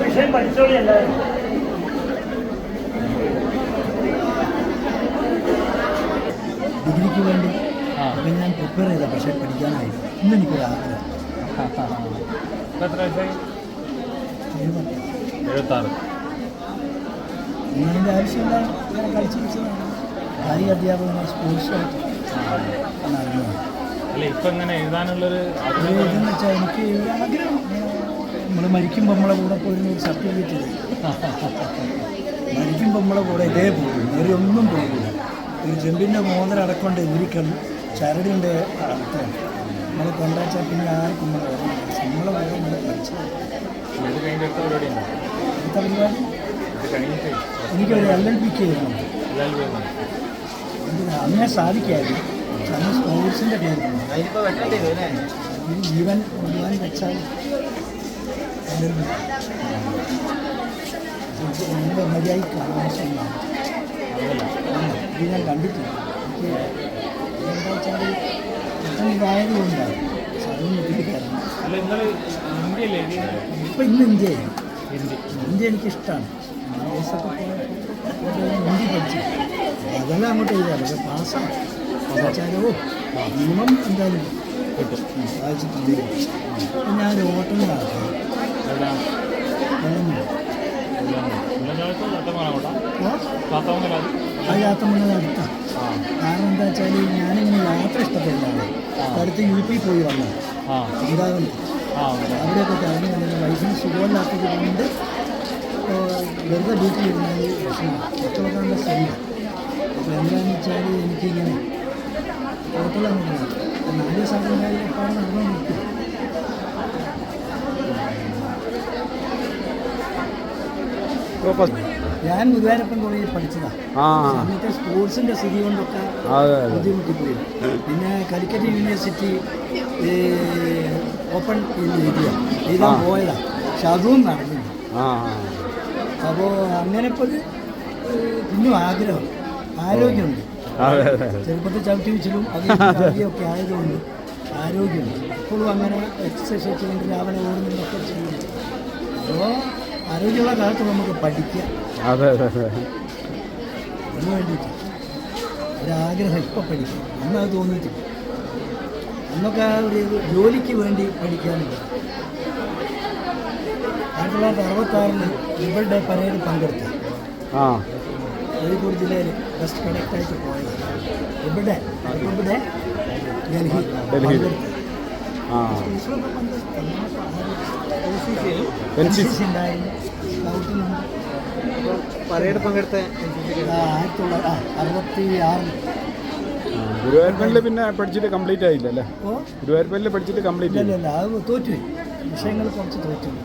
വിഷയം പഠിച്ചോളി എല്ലാവരും ഡിഗ്രിക്ക് വേണ്ടി അപ്പം ഞാൻ പ്രിപ്പയർ ചെയ്ത പക്ഷേ പഠിക്കാനായി. ഇന്ന് എനിക്കൊരു ആഗ്രഹം. എഴുപത്താറ്. ഞാൻ കളിച്ചു കായിക അധ്യാപകനെ സ്പോർട്സായിട്ട് അല്ല ഇപ്പൊ ഇങ്ങനെ എഴുതാനുള്ളൊരു അത് വെച്ചാൽ എനിക്ക് ഒരു ആഗ്രഹം നമ്മൾ മരിക്കുമ്പോൾ നമ്മളെ കൂടെ പോയിരുന്ന ഒരു സർട്ടിഫിക്കറ്റ്. മരിക്കുമ്പോൾ നമ്മളെ കൂടെ ഇതേ പോകും വേറെ ഒന്നും പോകില്ല ഒരു ചെമ്പിന്റെ മോതിരം അടക്കൊണ്ട് ഒരിക്കലും ചരടിന്റെ അർത്ഥം നമ്മളെ കൊണ്ടാച്ചാൽ പിന്നെ ആർക്കും നമ്മളെ നമ്മളെ കൂടെ നമ്മളെ പഠിച്ചത് അടുത്ത പരിപാടി എനിക്കൊരു എൽ എൽ പിക്ക് എഴുതണം അന്നേ സാധിക്കായിരുന്നു. അന്ന് സ്പോർട്സിന്റെ ജീവൻ മുഴുവൻ വെച്ചാൽ മര്യാദ ഇത് ഞാൻ കണ്ടിട്ടില്ല. എനിക്ക് എന്താ വെച്ചാൽ ഇത്രയും ഇതായതുകൊണ്ടാണ്. എഴുതിയത്? ഇപ്പം ഇന്ന് ഇന്ത്യയിൽ ഹിന്ദി ഇന്ത്യ എനിക്കിഷ്ടമാണ് വിദേശത്തൊക്കെ ഹിന്ദി പഠിച്ചു അതെല്ലാം അങ്ങോട്ട് എഴുതാറ് പക്ഷെ പാസ്സാണ് വെച്ചാലോ നിയമം എന്തായാലും കിട്ടും. വായിച്ചിട്ടുണ്ടെങ്കിൽ ഞാൻ ഓട്ടങ്ങളാണ് മുന്നേ അടുത്താണ് കാരണം എന്താ വെച്ചാൽ ഞാനിങ്ങനെ യാത്ര ഇഷ്ടപ്പെടുന്നതാണ്. അടുത്ത് യു പി പോയി വന്നത്. ഉണ്ട്. അവിടെയൊക്കെ കഴിഞ്ഞ് വൈഫിന് സുഖമില്ലാത്തത് കൊണ്ട് വെറുതെ വീട്ടിൽ ഇരുന്നാൽ പ്രശ്നമാണ് നല്ല ശരിയാണ് അപ്പോൾ എന്താണെന്ന് വെച്ചാൽ എനിക്കിങ്ങനെ ഹോട്ടലങ്ങനെ നാല് സംഘടനകളിലെപ്പാട് നടന്നു നിൽക്കും ഞാൻ ഗുരുവായൂരപ്പൻ കോളേജിൽ പഠിച്ചതാണ് അന്നത്തെ സ്പോർട്സിന്റെ സ്ഥിതി കൊണ്ടൊക്കെ ബുദ്ധിമുട്ടിപ്പോയി. പിന്നെ കാലിക്കറ്റ് യൂണിവേഴ്സിറ്റി ഓപ്പൺ എഴുതിയ എഴുതാൻ. പോയതാണ് പക്ഷെ അതും നടന്നില്ല. അപ്പോൾ അങ്ങനെ ഇപ്പോൾ ഇന്നും ആഗ്രഹം ആരോഗ്യമുണ്ട്. ചെറുപ്പത്തിൽ ചവിട്ടി വെച്ചിലും അതൊക്കെ ആയതുകൊണ്ട് ആരോഗ്യമുണ്ട്. ഇപ്പോഴും അങ്ങനെ എക്സസൈസ് ചെയ്യുന്നുണ്ട് രാവിലെ ഓടുന്നതൊക്കെ ചെയ്യുന്നുണ്ട്. അപ്പോൾ ആരോഗ്യമുള്ള കാലത്ത് നമുക്ക് പഠിക്കാം. അതെ അതെ അതിന് വേണ്ടിയിട്ട് ഒരാഗ്രഹം ഇപ്പൊ പഠിക്കും. അന്ന് അത് തോന്നിയിട്ടില്ല. അന്നൊക്കെ ഒരു ജോലിക്ക് വേണ്ടി പഠിക്കാനുണ്ട് ആയിരത്തി തൊള്ളായിരത്തി അറുപത്താറിൽ ഡേ പരേഡ് പങ്കെടുത്തു. ആ. കോഴിക്കോട് ജില്ലയിൽ ബെസ്റ്റ് കണക്റ്റായിട്ട് പോയത്. ഇവിടെ ഇവിടെ ഡൽഹി ഡൽഹി. പങ്കെടുത്തു. ആ. സ്പോർട്സിലൊക്കെ പങ്കെടുത്തു. എൻ സി NCC ഉണ്ടായിരുന്നു. സ്കൗട്ടിനുണ്ട് പരേഡ് പങ്കെടുത്ത ആ, ആയിരത്തി തൊള്ളായിരത്തി ആ, അറുപത്തി ആറിൽ ഗുരുവായൂർപ്പനിൽ പിന്നെ പഠിച്ചിട്ട് കംപ്ലീറ്റ് ആയില്ല അല്ലേ ഗുരുവായൂർപ്പനിൽ പഠിച്ചിട്ട് കംപ്ലീറ്റ് ആയില്ല അത് തോറ്റു വിഷയങ്ങൾ കുറച്ച് തോറ്റുപോയി.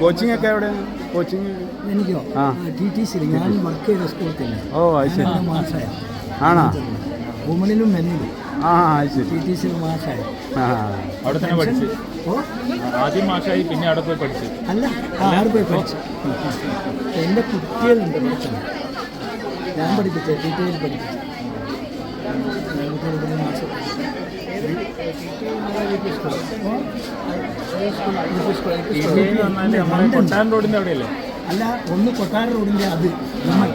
കോച്ചിങ് ഒക്കെ എവിടെ? കോച്ചിങ് എനിക്കോ? ആ. ടി ടി സി ഞാൻ വർക്ക് ചെയ്ത സ്കൂളിൽ തന്നെ ഓ അത് ശരി. മാഷായ ആണോ? വുമണിലും മെന്നിലും. ആ ശരി. ടി ടി സി മാഷായ അവിടെ തന്നെ പഠിച്ചു? ഓ? ആദ്യം മാഷായി പിന്നെ അവിടെ പോയി പഠിച്ചു? അല്ല ആറ് പോയി പഠിച്ചു. എന്റെ കുട്ടികളുണ്ട് പഠിച്ചത് ഞാൻ പഠിപ്പിച്ച ടി ടി ഐയിൽ പഠിപ്പിച്ചു. ഞാൻ കുട്ടികളെ ഇതിന് കൊട്ടാൻ റോഡിന്റെ അവിടെയല്ലേ അല്ല ഒന്ന് കൊട്ടാര റോഡിന്റെ അത്. നമ്മൾ